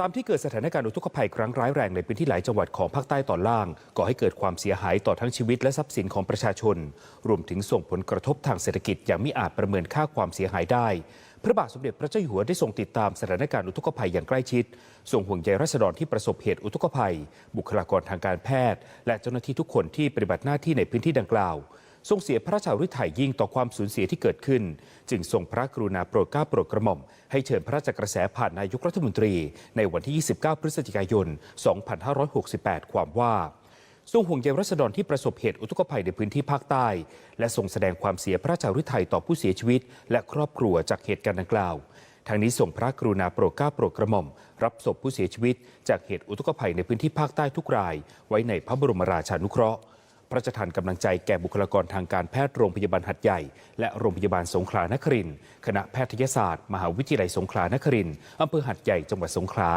ตามที่เกิดสถานการณ์อุทกภัยครั้งร้ายแรงในพื้นที่หลายจังหวัดของภาคใต้ตอนล่าง ก่อให้เกิดความเสียหายต่อทั้งชีวิตและทรัพย์สินของประชาชน รวมถึงส่งผลกระทบทางเศรษฐกิจอย่างไมิอาจประเมินค่าความเสียหายได้ พระบาทสมเด็จพระเจ้าอยู่หัวได้ทรงติดตามสถานการณ์อุทกภัยอย่างใกล้ชิดทรงห่วงใยรัษฎรที่ประสบเหตุอุทกภัย บุคลากรทางการแพทย์ และเจ้าหน้าที่ทุกคนที่ปฏิบัติหน้าที่ในพื้นที่ดังกล่าว ทรงเสียพระราชาฤทัยยิ่งต่อความสูญเสียที่เกิดขึ้น จึงทรงพระกรุณาโปรดเกล้าโปรดกระหม่อม ให้เชิญพระราชกระแสผ่านนายกรัฐมนตรี ในวันที่ 29 พฤศจิกายน 2568 ความว่าทรงห่วงใยรัษฎรที่ประสบเหตุอุทกภัยในพื้นที่ภาคใต้ และทรงแสดงความเสียพระราชาฤทัยต่อผู้เสียชีวิต และครอบครัวจากเหตุการณ์ดังกล่าวทางนี้ส่งพระกรุณาโปรดเกล้าโปรดกระหม่อม รับศพผู้เสียชีวิต จากเหตุอุทกภัยในพื้นที่ภาคใต้ทุกราย ไว้ในพระบรมราชานุเคราะห์ พระราชทานกำลังใจแก่บุคลากรทางการแพทย์โรงพยาบาลหัดใหญ่ และโรงพยาบาลสงขลานครินคณะแพทยศาสตร์ มหาวิทยาลัยสงขลานครินอำเภอหัดใหญ่จังหวัดสงขลา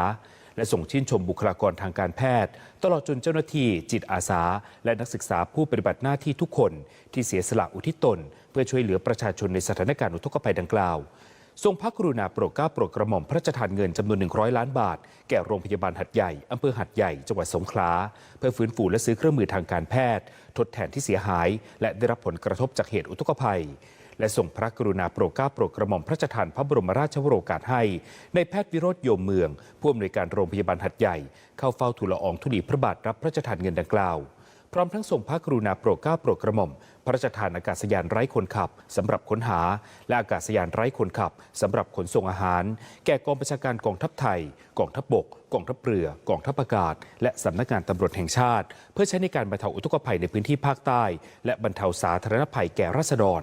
และส่งชื่นชมบุคลากรทางการแพทย์ ตลอดจนเจ้าหน้าที่จิตอาสา และนักศึกษาผู้ปฏิบัติหน้าที่ทุกคน ที่เสียสละอุทิศตน เพื่อช่วยเหลือประชาชนในสถานการณ์อุทกภัยดังกล่าว ทรงพระกรุณาโปรดเกล้าโปรดกระหม่อมพระราชทานเงินจำนวน 100 ล้านบาท แก่โรงพยาบาลหัดใหญ่อำเภอหัดใหญ่จังหวัดสงขลาเพื่อฟื้นฟูและซื้อเครื่องมือทางการแพทย์ ทดแทนที่เสียหาย และได้รับผลกระทบจากเหตุอุทกภัย และส่งพระกรุณาโปรดเกล้าโปรดกระหม่อมพระราชทานพระบรมราชวโรกาสให้ในแพทย์วิโรธโยมเมืองผู้อำนวยการโรงพยาบาลหัดใหญ่ เข้าเฝ้าทูลละอองธุลีพระบาทรับพระราชทานเงินดังกล่าวพร้อมทั้งส่งพระกรุณาโปรดเกล้าโปรดกระหม่อม พระราชทานอากาศยานไร้คนขับสำหรับค้นหา และอากาศยานไร้คนขับสำหรับขนส่งอาหาร แก่กองประชาการกองทัพไทย กองทัพบก กองทัพเรือกองทัพอากาศ และสำนักงานตำรวจแห่งชาติ เพื่อใช้ในการบรรเทาอุทกภัยในพื้นที่ภาคใต้ และบรรเทาสาธารณภัยแก่ราษฎร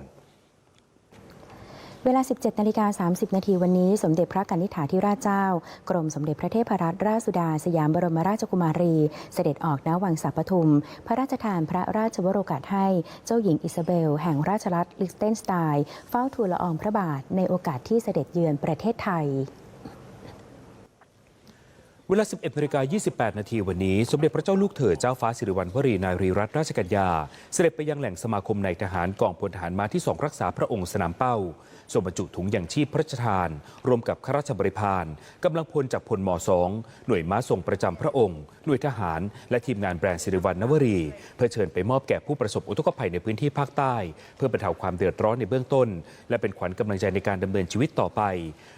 เวลา 17นาฬิกา30 นาทีวันนี้ สมเด็จพระกนิษฐาธิราชเจ้า กรมสมเด็จพระเทพรัตนราชสุดา สยามบรมราชกุมารี เสด็จออกณวังสัปทุม พระราชทานพระราชวโรกาสให้ เจ้าหญิงอิซาเบล แห่งราชรัฐลิสเทนสไตน์เฝ้าทูลละอองพระบาทในโอกาสที่เสด็จเยือนประเทศไทย เวลา 11นาฬิกา28 นาทีวันนี้ สมเด็จพระเจ้าลูกเธอเจ้าฟ้าสิริวัณวรีนารีรัตนราชกัญญา เสด็จไปยังแหล่งสมาคมนายทหารกองพลทหารมาที่สองรักษาพระองค์สนามเป้าส่งบรรจุถุงอย่างชีพพระราชทาน รวมกับข้าราชบริพารกำลังพลจากพลมสองหน่วยม้าทรงประจำพระองค์ หน่วยทหาร และทีมงานแบรนด์สิริวัณนวรี เพื่อเชิญไปมอบแก่ผู้ประสบอุทกภัยในพื้นที่ภาคใต้ เพื่อบรรเทาความเดือดร้อนในเบื้องต้น และเป็นขวัญกำลังใจในการดำเนินชีวิตต่อไป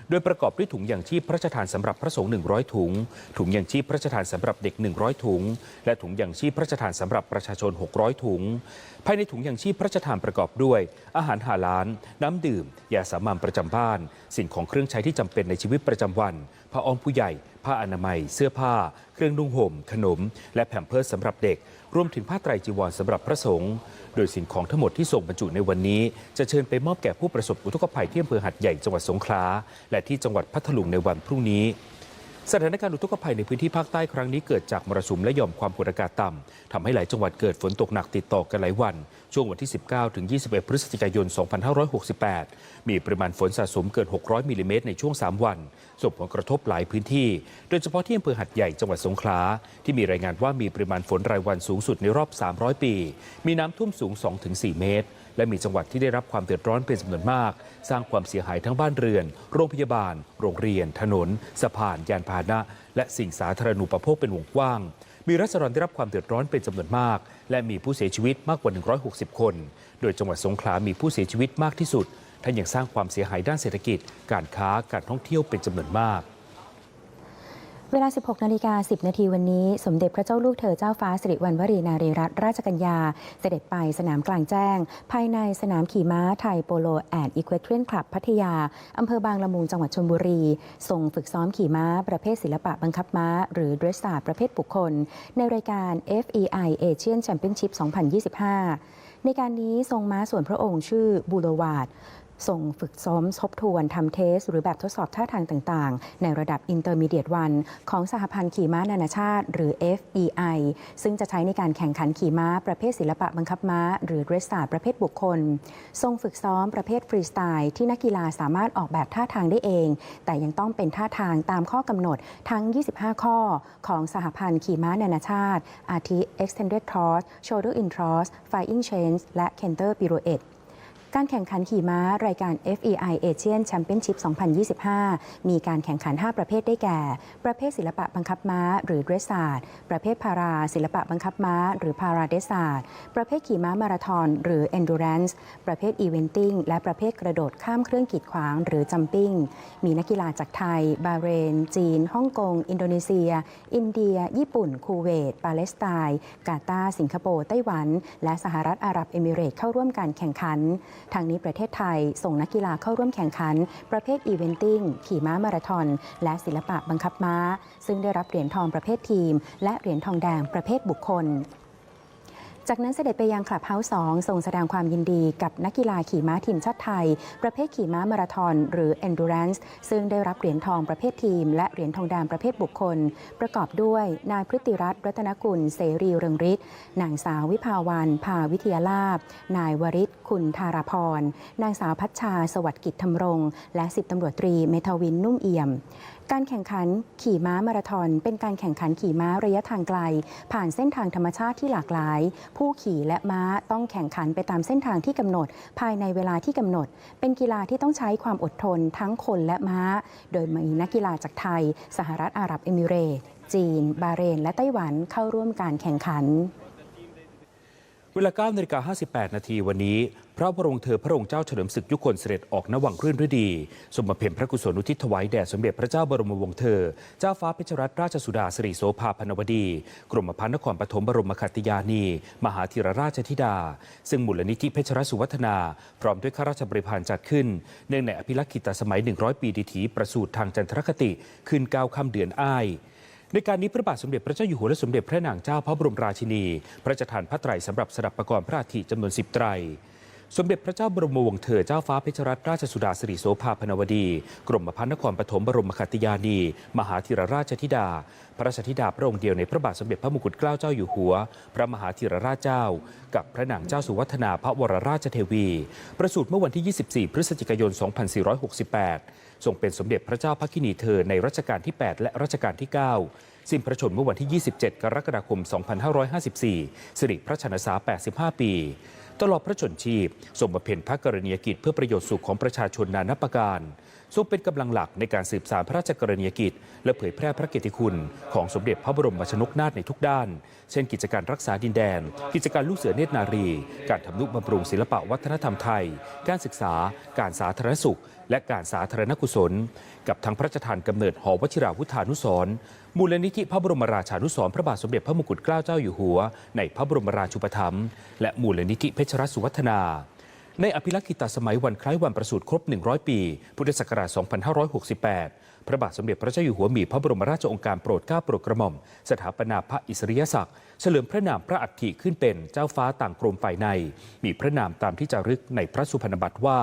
โดยประกอบด้วยถุงอย่างชีพพระราชทานสำหรับพระสงฆ์100 ถุงถุงย่างชีพพระราชทานสำหรับเด็ก 100 ถุง และถุงย่างชีพพระราชทานสำหรับประชาชน 600 ถุง ภายในถุงย่างชีพพระราชทานประกอบด้วย อาหารหาล้าน น้ำดื่ม ยาสามัญประจำบ้าน สิ่งของเครื่องใช้ที่จำเป็นในชีวิตประจำวันผ้าอ้อมผู้ใหญ่ ผ้าอนามัย เสื้อผ้า เครื่องนุ่งห่ม ขนม และแผ่นเพิร์สสำหรับเด็ก รวมถึงผ้าไตรจีวรสำหรับพระสงฆ์ โดยสิ่งของทั้งหมดที่ส่งบรรจุในวันนี้ จะเชิญไปมอบแก่ผู้ประสบอุทกภัยที่อำเภอหัดใหญ่จังหวัดสงขลา และที่จังหวัดพัทลุงในวันพรุ่งนี้ สถานการณ์อุทกภัยในพื้นที่ภาคใต้ครั้งนี้เกิดจากมรสุมและหย่อมความกดอากาศต่ำทำให้หลายจังหวัดเกิดฝนตกหนักติดต่อกันหลายวัน ช่วงวันที่ 19 ถึง 21 พฤศจิกายน 2568 มีปริมาณฝนสะสมเกิน 600มิลลิเมตรในช่วง 3 วัน ส่งผลกระทบหลายพื้นที่ โดยเฉพาะที่อำเภอหัดใหญ่จังหวัดสงขลาที่มีรายงานว่ามีปริมาณฝนรายวันสูงสุดในรอบ 300 ปี มีน้ำท่วมสูง 2-4 เมตร และมีจังหวัดที่ได้รับความเดือดร้อนเป็นจำนวนมาก สร้างความเสียหายทั้งบ้านเรือน โรงพยาบาล โรงเรียน ถนน สะพาน ยานพาหนะ และสิ่งสาธารณูปโภคเป็นวงกว้าง มีรัษฎรได้รับความเดือดร้อนเป็นจำนวนมาก และมีผู้เสียชีวิตมากกว่า 160 คน โดยจังหวัดสงขลามีผู้เสียชีวิตมากที่สุดทั้งยังสร้างความเสียหายด้านเศรษฐกิจ การค้า การท่องเที่ยวเป็นจำนวนมาก เวลา 16 นาฬิกา 10 นาทีวันนี้ สมเด็จพระเจ้าลูกเธอเจ้าฟ้าสิริวัณวรีนารีรัตนราชกัญญา เสด็จไปสนามกลางแจ้ง ภายในสนามขี่ม้าไทยโปโลแอนด์อีควเทรียนคลับพัทยา อำเภอบางละมุงจังหวัดชลบุรี ส่งฝึกซ้อมขี่ม้าประเภทศิลปะบังคับม้า หรือเดรสซาประเภทบุคคล ในรายการ FEI Asian Championship 2025ในการนี้ทรงม้าส่วนพระองค์ชื่อบูโลวาด ส่งฝึกซ้อมทบทวนทำเทส หรือแบบทดสอบท่าทางต่างๆ ในระดับ Intermediate 1 ของสหพันธ์ขี่ม้านานาชาติ หรือ FEI ซึ่งจะใช้ในการแข่งขันขี่ม้าประเภทศิลปะบังคับม้า หรือ dress style ประเภทบุคคลทรงฝึกซ้อมประเภทฟรีสไตล์ที่นักกีฬาสามารถออกแบบท่าทางได้เอง แต่ยังต้องเป็นท่าทางตามข้อกำหนดทั้ง 25 ข้อ ของสหพันธ์ขี่ม้านานาชาติ อาทิ extended toss shoulder in toss flying chains และ canter pirouette การแข่งขันขี่ม้ารายการ FEI Asian Championship 2025 มีการแข่งขัน 5 ประเภทได้แก่ ประเภทศิลปะบังคับม้า หรือเดรสซาร์ประเภทพาราศิลปะบังคับม้า หรือพาราเดสซาร์ดประเภทขี่ม้ามาราธอนหรือ endurance ประเภท eventing และประเภทกระโดดข้ามเครื่องกีดขวาง หรือ jumping มีนักกีฬาจากไทย บาเรน จีน ฮ่องกง อินโดนีเซีย อินเดีย ญี่ปุ่น คูเวต ปาเลสไตน์ กาตาร์ สิงคโปร์ ไต้หวัน และสหรัฐอาหรับเอมิเรตเข้าร่วมการแข่งขันทางนี้ประเทศไทยส่งนักกีฬาเข้าร่วมแข่งขัน ประเภทอีเวนติ้ง ขี่ม้ามาราธอน และศิลปะบังคับม้า ซึ่งได้รับเหรียญทองประเภททีม และเหรียญทองแดงประเภทบุคคล จากนั้นเสด็จไปยังคลับเฮาส์2ทรงแสดงความยินดีกับนักกีฬาขี่ม้าทีมชาติไทย ประเภทขี่ม้ามาราธอนหรือ endurance ซึ่งได้รับเหรียญทองประเภททีม และเหรียญทองแดงประเภทบุคคล ประกอบด้วยนายพฤติรัตน์รัตนกุลเสรีเรืองฤทธิ์นางสาววิภาวันภาวิทยาลาบนายวริศคุณธารพรนางสาวพัชชา สวัสดิ์กิจธรรมรงและสิบตำรวจตรีเมทาวินนุ่มเอี่ยม การแข่งขันขี่ม้ามาราธอน เป็นการแข่งขันขี่ม้าระยะทางไกล ผ่านเส้นทางธรรมชาติที่หลากหลาย ผู้ขี่และม้าต้องแข่งขันไปตามเส้นทางที่กำหนด ภายในเวลาที่กำหนด เป็นกีฬาที่ต้องใช้ความอดทนทั้งคนและม้า โดยมีนักกีฬาจากไทย สหรัฐอาหรับเอมิเรต์จีน บาเรน และไต้หวันเข้าร่วมการแข่งขัน เวลา9นาฬิกา58 นาทีวันนี้ พระบรมเธอพระองค์เจ้าเฉลิมศึกยุคนเสด็จออกนวังรื่นฤดี สมบเพ็ญพระกุศลอุทิศถวายแด่สมเด็จพระเจ้าบรมวงศ์เธอ เจ้าฟ้าเพชรรัตนราชสุดาสิริโสภาพนวดี กรมพันนครปฐมบรมขัติยานี มหาธีรราชธิดา ซึ่งมูลนิธิเพชรรัตสุวัฒนา พร้อมด้วยข้าราชบริพารจัดขึ้น เนื่องในอภิรักษิตสมัย 100 ปีดิถีประสูติทางจันทรคติ ขึ้น9ค่ำเดือนอ้าย ในการนี้พระบาทสมเด็จพระเจ้าอยู่หัวและสมเด็จพระนางเจ้าพระบรมราชินี พระราชทานพระไตรสำหรับสดับประกอบพระอาทิจำนวนสิบไตรสมเด็จพระเจ้าบรมวงศ์เธอเจ้าฟ้าเพชรรัตนราชสุดาสิริโสภาพนวดี กรมพันนครปฐมบรมขัติยานี มหาธีรราชธิดา พระราชธิดาพระองค์เดียวในพระบาทสมเด็จพระมงกุฎเกล้าเจ้าอยู่หัว พระมหาธีรราชเจ้า กับพระนางเจ้าสุวัฒนาพระวรราชเทวี ประสูติเมื่อวันที่ 24 พฤศจิกายน 2468 ทรงเป็นสมเด็จพระเจ้าพักคินีเธอในรัชกาลที่ 8 และรัชกาลที่ 9 สิ้นพระชนม์เมื่อวันที่ 27 กรกฎาคม 2554 สิริพระชนษา 85 ปี ตลอดพระชนชีพทรงบำเพ็ญพระกรณียกิจเพื่อประโยชน์สุขของประชาชนนานับประการทรงเป็นกำลังหลักในการสืบสานพระราชกรณียกิจ และเผยแพร่พระเกียรติคุณ ของสมเด็จพระบรมชนกนาถในทุกด้าน เช่นกิจการรักษาดินแดน กิจการลูกเสือเนตรนารี การทำนุบำรุงศิลปะวัฒนธรรมไทย การศึกษา การสาธารณสุข และการสาธารณกุศล กับทั้งพระราชทานกำเนิดหอวชิราวุธานุสร มูลนิธิพระบรมราชานุสรณ์พระบาทสมเด็จพระมงกุฎเกล้าเจ้าอยู่หัว ในพระบรมราชูปถัมภ์และมูลนิธิเพชรรัตสุวัฒนา ในอภิรักษ์กิตสมัยวันคล้ายวันประสูติครบ 100 ปี พุทธศักราช 2568 พระบาทสมเด็จพระเจ้าอยู่หัวมีพระบรมราชองค์การโปรดเกล้าโปรดกระหม่อม สถาปนาพระอิสริยศักดิ์เฉลิมพระนามพระอัฐิขึ้นเป็นเจ้าฟ้าต่างกรมฝ่ายใน มีพระนามตามที่จารึกในพระสุพรรณบัตรว่า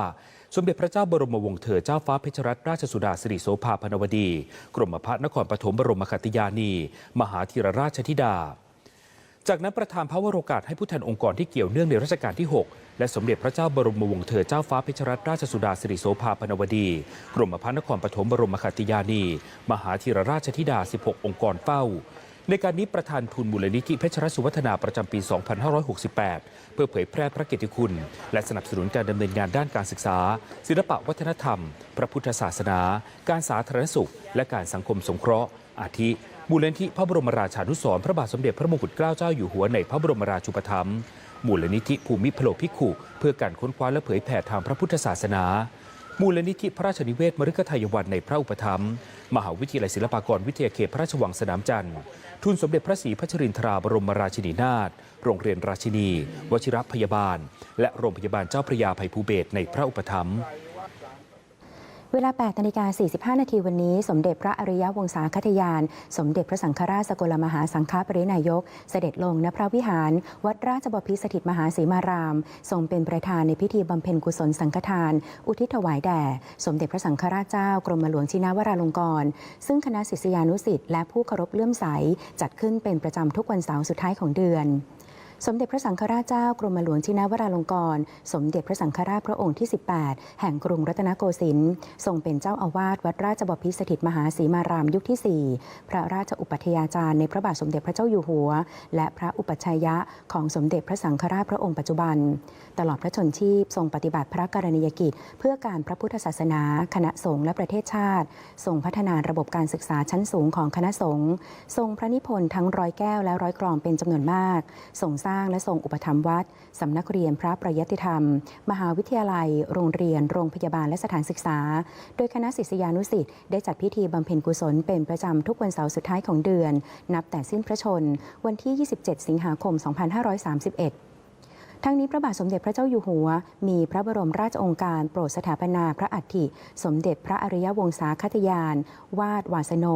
สมเด็จพระเจ้าบรมวงศ์เธอเจ้าฟ้าเพชรรัตนราชสุดาสิริโสภาพนวดี กรมพระนครปฐมบรมขัตติยานี มหาธีรราชธิดา จากนั้นประธานพระวโรกาสให้ผู้แทนองค์กรที่เกี่ยวเนื่องในรัชกาลที่ 6 และสมเด็จพระเจ้าบรมวงศ์เธอเจ้าฟ้าเพชรรัตนราชสุดาสิริโสภาพนวดี กรมพระนครปฐมบรมขัตติยานี มหาธีรราชธิดา 16 องค์กรเฝ้า ในการนี้ประธานทุนมูลนิธิเพชรสุวัฒนาประจำปี 2568 เพื่อเผยแพร่พระเกียรติคุณ และสนับสนุนการดำเนินงานด้านการศึกษา ศิลปะวัฒนธรรม พระพุทธศาสนา การสาธารณสุข และการสังคมสงเคราะห์ อาทิ มูลนิธิพระบรมราชานุสรพระบาทสมเด็จพระมงกุฎเกล้าเจ้าอยู่หัวในพระบรมราชูปถัมภ์มูลนิธิภูมิพโลภิกขุ เพื่อการค้นคว้าและเผยแผ่ทางพระพุทธศาสนา มูลนิธิพระราชนิเวศมฤคทายวันในพระอุปถัมภ์มหาวิทยาลัยศิลปากรวิทยาเขตพระราชวังสนามจันทร์ทุนสมเด็จพระศรีพัชรินทราบรมราชินีนาถโรงเรียนราชินี วชิรพยาบาล และโรงพยาบาลเจ้าพระยาภัยภูเบศในพระอุปถัมภ์ เวลา 8 นาฬิกา 45 นาทีวันนี้ สมเด็จพระอริยวงศาคตยาน สมเด็จพระสังฆราชสกลมหาสังฆปรินายก เสด็จลงณพระวิหาร วัดราชบพิสถิตมหาสีมาราม ทรงเป็นประธานในพิธีบำเพ็ญกุศลสังฆทาน อุทิศถวายแด่ สมเด็จพระสังฆราชเจ้ากรมหลวงชินาวราลงกรณ์ซึ่งคณะศิษยานุศิษย์และผู้เคารพเลื่อมใส จัดขึ้นเป็นประจำทุกวันเสาร์สุดท้ายของเดือน สมเด็จพระสังฆราชเจ้ากรมหลวงชินวราลงกรณ์สมเด็จพระสังฆราชพระองค์ที่ 18 แห่งกรุงรัตนโกสินทร์ทรงเป็นเจ้าอาวาสวัดราชบพิษสถิตมหาศรีมารามยุคที่ 4 พระราชอุปัฏยาจารย์ในพระบาทสมเด็จพระเจ้าอยู่หัว และพระอุปัชัยยะของสมเด็จพระสังฆราชพระองค์ปัจจุบัน ตลอดพระชนชีพ ทรงปฏิบัติพระกรณียกิจ เพื่อการพระพุทธศาสนา คณะสงฆ์และประเทศชาติทรงพัฒนาระบบการศึกษาชั้นสูงของคณะสงฆ์ทรงพระนิพนธ์ทั้งร้อยแก้วและร้อยกรองเป็นจำนวนมากทรงสร้างและทรงอุปถัมภ์วัดสำนักเรียนพระประยัติธรรม มหาวิทยาลัย โรงเรียน โรงพยาบาลและสถานศึกษา โดยคณะศิษยานุศิษย์ได้จัดพิธีบำเพ็ญกุศลเป็นประจำทุกวันเสาร์สุดท้ายของเดือน นับแต่สิ้นพระชน วันที่ 27 สิงหาคม 2531 ทั้งนี้พระบาทสมเด็จพระเจ้าอยู่หัว มีพระบรมราชองค์การโปรดสถาปนาพระอัฐิ สมเด็จพระอริยวงศาคตยาน วาดวาสโน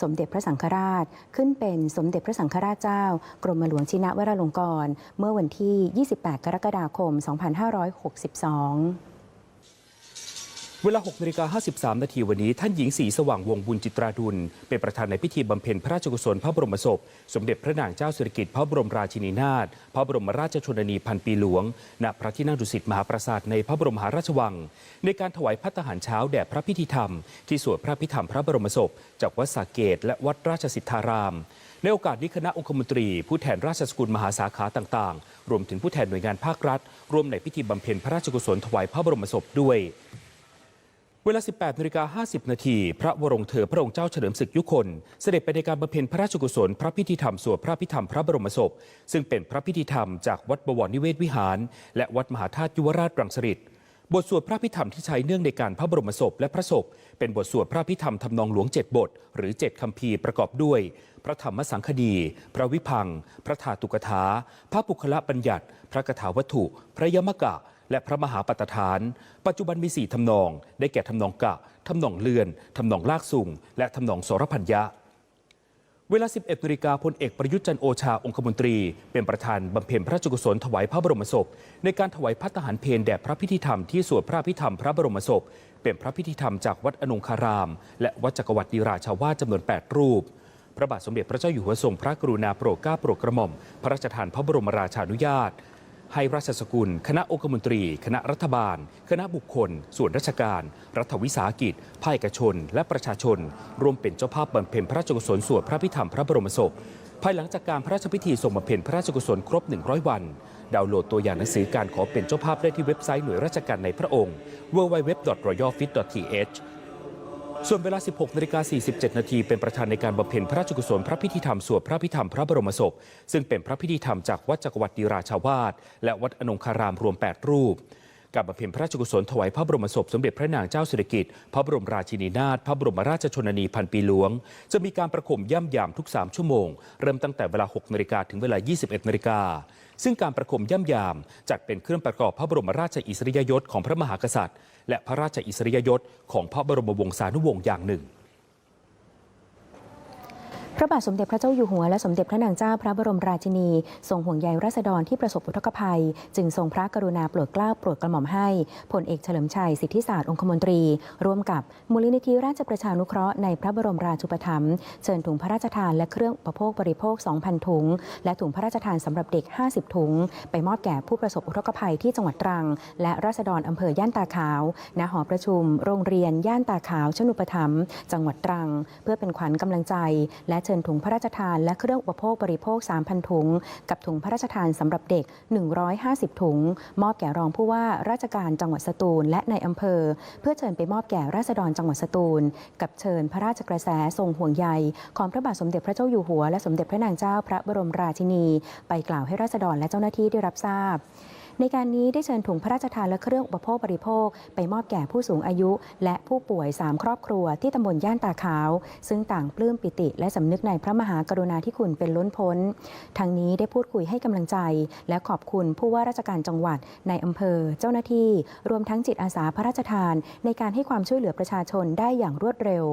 สมเด็จพระสังฆราช ขึ้นเป็นสมเด็จพระสังฆราชเจ้า กรมหลวงชินวรลงกรณ์เมื่อวันที่ 28 กรกฎาคม 2562 เวลา6นาฬิกา53 นาทีวันนี้ ท่านหญิงศรีสว่างวงบุญจิตราดุล เป็นประธานในพิธีบำเพ็ญพระราชกุศลพระบรมศพ สมเด็จพระนางเจ้าสิริกิติ์พระบรมราชินีนาถพระบรมราชชนนีพันปีหลวงณพระที่นั่งดุสิตมหาปราสาทในพระบรมหาราชวัง ในการถวายพัฒหารเช้าแด่พระพิธีธรรม ที่สวดพระพิธรรมพระบรมศพ จากวัดสาเกต และวัดราชสิทธารามในโอกาสนี้คณะองคมนตรี ผู้แทนราชสกุลมหาสาขาต่างๆ รวมถึงผู้แทนหน่วยงานภาครัฐ ร่วมในพิธีบำเพ็ญพระราชกุศลถวายพระบรมศพด้วย เวลา 18นาฬิกา50 นาที พระวรงเธอพระองค์เจ้าเฉลิมศึกยุคน เสด็จไปในการบำเพ็ญพระราชกุศล พระพิธีธรรมสวดพระพิธรรมพระบรมศพ ซึ่งเป็นพระพิธีธรรมจากวัดบวรนิเวศวิหาร และวัดมหาธาตุยุวราชรังสฤษบทสวดพระพิธรรมที่ใช้เนื่องในการพระบรมศพและพระศพ เป็นบทสวดพระพิธรรมทำนองหลวงเจ็ดบท หรือเจ็ดคำพีร์ประกอบด้วย พระธรรมสังคดี พระวิพัง พระธาตุกถา พระปุคละบัญญัติ พระกถาวัตถุ พระยมกะ และพระมหาปัตฐาน ปัจจุบันมีสี่ทำนอง ได้แก่ทำนองกะทำนองเลื่อนทำนองลากสุงและทำนองสรพัญญะ เวลา 11นาฬิกาพลเอกประยุทธ์จันโอชาองคมนตรี เป็นประธานบำเพ็ญพระราชกุศลถวายพระบรมศพ ในการถวายพัฒหารเพลแด่พระพิธีธรรมที่สวดพระพิธรรมพระบรมศพ เป็นพระพิธีธรรมจากวัดอนงคาราม และวัดจักรวรรดิราชาวาสจำนวน 8 รูปพระบาทสมเด็จพระเจ้าอยู่หัวทรงพระกรุณาโปรดเกล้าโปรดกระหม่อม พระราชทานพระบรมราชานุญาต ให้ราชสกุล คณะองคมนตรี คณะรัฐบาล คณะบุคคล ส่วนราชการ รัฐวิสาหกิจ ภาคเอกชน และประชาชน ร่วมเป็นเจ้าภาพบำเพ็ญพระราชกุศลสวดพระพิธรรมพระบรมศพ ภายหลังจากการพระราชพิธีทรงบำเพ็ญพระราชกุศลครบ 100 วัน ดาวน์โหลดตัวอย่างหนังสือการขอเป็นเจ้าภาพได้ที่เว็บไซต์หน่วยราชการในพระองค์ www.royalfit.th ส่วนเวลา 16นาฬิกา47 นาทีเป็นประธานในการบำเพ็ญพระราชกุศลพระพิธีธรรมสวดพระพิธรรมพระบรมศพ ซึ่งเป็นพระพิธีธรรมจากวัดจักรวรรดิราชาวาสและวัดอนงคารามรวม 8 รูป การบำเพ็ญพระราชกุศลถวายพระบรมศพสมเด็จพระนางเจ้าสิริกิติ์พระบรมราชินีนาถพระบรมราชชนนีพันปีหลวง จะมีการประคมย่ำยามทุก 3 ชั่วโมง เริ่มตั้งแต่เวลา 6นาฬิกาถึงเวลา 21นาฬิกา ซึ่งการประคมย่ำยาม จัดเป็นเครื่องประกอบพระบรมราชอิสริยยศของพระมหากษัตริย์ และพระราชอิสริยยศของพระบรมวงศานุวงศ์อย่างหนึ่ง พระบาทสมเด็จพระเจ้าอยู่หัวและสมเด็จพระนางเจ้าพระบรมราชินีทรงห่วงใยราษฎรที่ประสบอุทกภัย จึงทรงพระกรุณาโปรดเกล้าโปรดกระหม่อมให้พลเอกเฉลิมชัยสิทธิศาสตร์องคมนตรี ร่วมกับมูลนิธิราชประชานุเคราะห์ในพระบรมราชูปถัมภ์เชิญถุงพระราชทานและเครื่องอุปโภคบริโภค 2,000 ถุง และถุงพระราชทานสำหรับเด็ก 50 ถุง ไปมอบแก่ผู้ประสบอุทกภัยที่จังหวัดตรัง และราษฎรอำเภอย่านตาขาวณหอประชุม โรงเรียนย่านตาขาวชนุปถัมภ์จังหวัดตรัง เพื่อเป็นขวัญกำลังใจและเชิญถุงพระราชทานและเครื่องอุปโภคบริโภค 3,000 ถุง กับถุงพระราชทานสำหรับเด็ก 150 ถุง มอบแก่รองผู้ว่าราชการจังหวัดสตูลและในอำเภอ เพื่อเชิญไปมอบแก่ราษฎรจังหวัดสตูล กับเชิญพระราชกระแสทรงห่วงใย ของพระบาทสมเด็จพระเจ้าอยู่หัวและสมเด็จพระนางเจ้าพระบรมราชินี ไปกล่าวให้ราษฎรและเจ้าหน้าที่ได้รับทราบ ในการนี้ได้เชิญถุงพระราชทานและเครื่องอุปโภคบริโภค ไปมอบแก่ผู้สูงอายุ และผู้ป่วย 3 ครอบครัวที่ตำบลย่านตาขาว ซึ่งต่างปลื้มปิติและสำนึกในพระมหากรุณาธิคุณเป็นล้นพ้นทั้งนี้ได้พูดคุยให้กำลังใจ และขอบคุณผู้ว่าราชการจังหวัดในอำเภอ เจ้าหน้าที่ รวมทั้งจิตอาสาพระราชทาน ในการให้ความช่วยเหลือประชาชนได้อย่างรวดเร็ว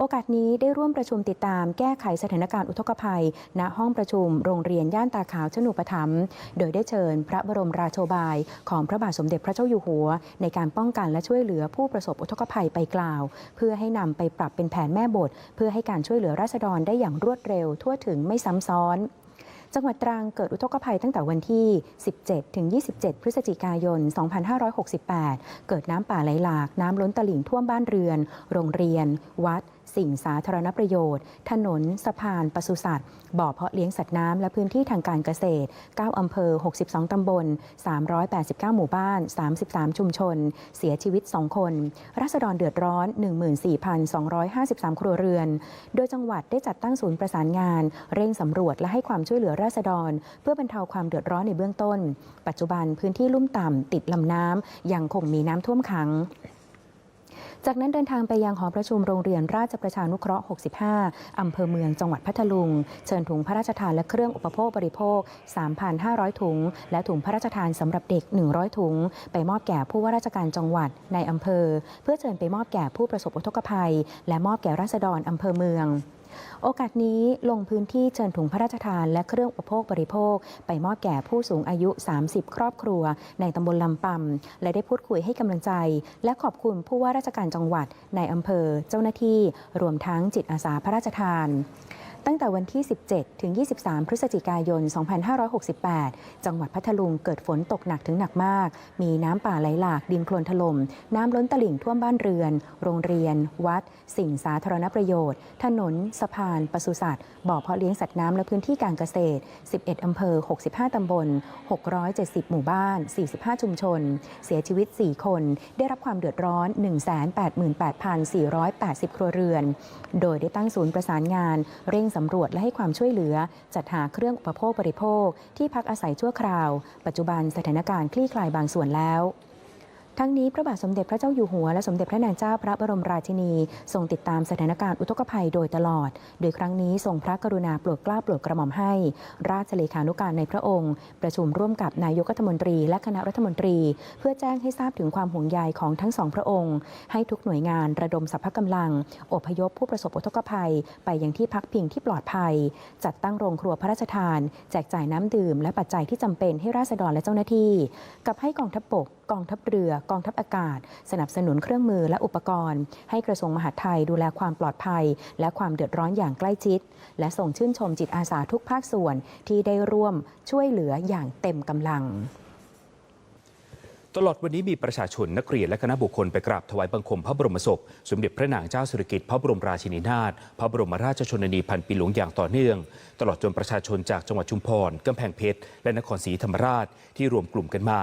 โอกาสนี้ได้ร่วมประชุมติดตามแก้ไขสถานการณ์อุทกภัย ณห้องประชุมโรงเรียนย่านตาขาวชนุปถัมภ์โดยได้เชิญพระบรมราโชบาย ของพระบาทสมเด็จพระเจ้าอยู่หัว ในการป้องกันและช่วยเหลือผู้ประสบอุทกภัยไปกล่าว เพื่อให้นำไปปรับเป็นแผนแม่บท เพื่อให้การช่วยเหลือราษฎรได้อย่างรวดเร็วทั่วถึงไม่ซ้ำซ้อนจังหวัดตรังเกิดอุทกภัยตั้งแต่วันที่ 17 ถึง 27 พฤศจิกายน 2568 เกิดน้ำป่าไหลหลาก น้ำล้นตลิ่งท่วมบ้านเรือน โรงเรียน วัด สิ่งสาธารณประโยชน์ ถนน สะพาน ปศุสัตว์ บ่อเพาะเลี้ยงสัตว์น้ำ และพื้นที่ทางการเกษตร 9 อำเภอ 62 ตำบล 389 หมู่บ้าน 33 ชุมชน เสียชีวิต 2 คน รัษฎรเดือดร้อน 14,253 ครัวเรือน โดยจังหวัดได้จัดตั้งศูนย์ประสานงาน เร่งสำรวจและให้ความช่วยเหลือราษฎร เพื่อบรรเทาความเดือดร้อนในเบื้องต้น ปัจจุบันพื้นที่ลุ่มต่ำติดลำน้ำยังคงมีน้ำท่วมขัง จากนั้นเดินทางไปยังหอประชุมโรงเรียนราชประชานุเคราะห์ 65 อำเภอเมืองจังหวัดพัทลุง เชิญถุงพระราชทานและเครื่องอุปโภคบริโภค 3,500 ถุง และถุงพระราชทานสำหรับเด็ก 100 ถุง ไปมอบแก่ผู้ว่าราชการจังหวัดในอำเภอ เพื่อเชิญไปมอบแก่ผู้ประสบอุทกภัย และมอบแก่ราษฎรอำเภอเมือง โอกาสนี้ลงพื้นที่เชิญถุงพระราชทานและเครื่องอุปโภคบริโภค ไปมอบแก่ผู้สูงอายุ 30 ครอบครัว ในตำบลลำปำและได้พูดคุยให้กำลังใจ และขอบคุณผู้ว่าราชการจังหวัดในอำเภอเจ้าหน้าที่ รวมทั้งจิตอาสาพระราชทาน ตั้งแต่วันที่ 17 ถึง 23 พฤศจิกายน 2568 จังหวัดพัทลุงเกิดฝนตกหนักถึงหนักมาก มีน้ำป่าไหลหลาก ดินโคลนถล่ม น้ำล้นตลิ่งท่วมบ้านเรือน โรงเรียน วัด สิ่งสาธารณประโยชน์ ถนน สะพาน ปศุสัตว์ บ่อเพาะเลี้ยงสัตว์น้ำและพื้นที่การเกษตร 11 อำเภอ 65 ตำบล 670 หมู่บ้าน 45 ชุมชน เสียชีวิต 4 คน ได้รับความเดือดร้อน 188,480 ครัวเรือน โดยได้ตั้งศูนย์ประสานงานเร่งสำรวจและให้ความช่วยเหลือ จัดหาเครื่องอุปโภคบริโภค ที่พักอาศัยชั่วคราว ปัจจุบันสถานการณ์คลี่คลายบางส่วนแล้ว ทั้งนี้พระบาทสมเด็จพระเจ้าอยู่หัวและสมเด็จพระนางเจ้าพระบรมราชินี ทรงติดตามสถานการณ์อุทกภัยโดยตลอด โดยครั้งนี้ทรงพระกรุณาโปรดเกล้าโปรดกระหม่อมให้ ราชเลขานุการในพระองค์ ประชุมร่วมกับนายกรัฐมนตรี และคณะรัฐมนตรี เพื่อแจ้งให้ทราบถึงความห่วงใยของทั้งสองพระองค์ ให้ทุกหน่วยงานระดมสรรพกำลัง อพยพผู้ประสบอุทกภัย ไปยังที่พักพิงที่ปลอดภัย จัดตั้งโรงครัวพระราชทาน แจกจ่ายน้ำดื่ม และปัจจัยที่จำเป็นให้ราษฎรและเจ้าหน้าที่ กับให้กองทัพบก กองทัพเรือ กองทัพอากาศ สนับสนุนเครื่องมือและอุปกรณ์ ให้กระทรวงมหาดไทยดูแลความปลอดภัย และความเดือดร้อนอย่างใกล้ชิด และส่งชื่นชมจิตอาสาทุกภาคส่วนที่ได้ร่วมช่วยเหลืออย่างเต็มกำลังตลอดวันนี้มีประชาชนนักเรียนและคณะบุคคลไปกราบถวายบังคมพระบรมศพ สมเด็จพระนางเจ้าสิริกิติ์พระบรมราชินีนาถพระบรมราชชนนีพันปีหลวงอย่างต่อเนื่อง ตลอดจนประชาชนจากจังหวัดชุมพรกำแพงเพชร และนครศรีธรรมราชที่รวมกลุ่มกันมา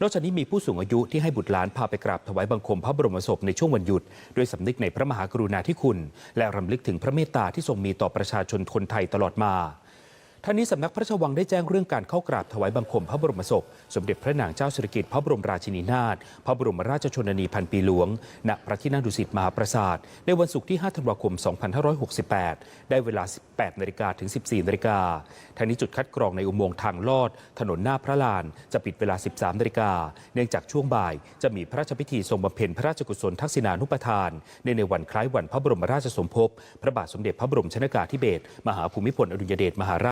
นอกจากนี้มีผู้สูงอายุที่ให้บุตรหลานพาไปกราบถวายบังคมพระบรมศพในช่วงวันหยุด ด้วยสำนึกในพระมหากรุณาธิคุณ และรำลึกถึงพระเมตตาที่ทรงมีต่อประชาชนคนไทยตลอดมา ท่านนี้สำนักพระราชวังได้แจ้งเรื่องการเข้ากราบถวายบังคมพระบรมศพ สมเด็จพระนางเจ้าสิริกิติ์พระบรมราชินีนาถพระบรมราชชนนีพันปีหลวง ณ พระที่นั่งดุสิตมหาปราสาท ในวันศุกร์ที่ 5 ธันวาคม 2568 ได้เวลา 18 นาฬิกาถึง 14 นาฬิกาทางนี้จุดคัดกรองในอุโมงค์ทางลอด ถนนหน้าพระลาน จะปิดเวลา 13 นาฬิกา เนื่องจากช่วงบ่าย จะมีพระราชพิธีทรงบำเพ็ญพระราชกุศลทักษิณานุปทาน ในในวันคล้ายวันพระบรมราชสมภพ พระบาทสมเด็จพระบรมชนากาธิเบศร มหาภูมิพลอดุลยเดชมหาราช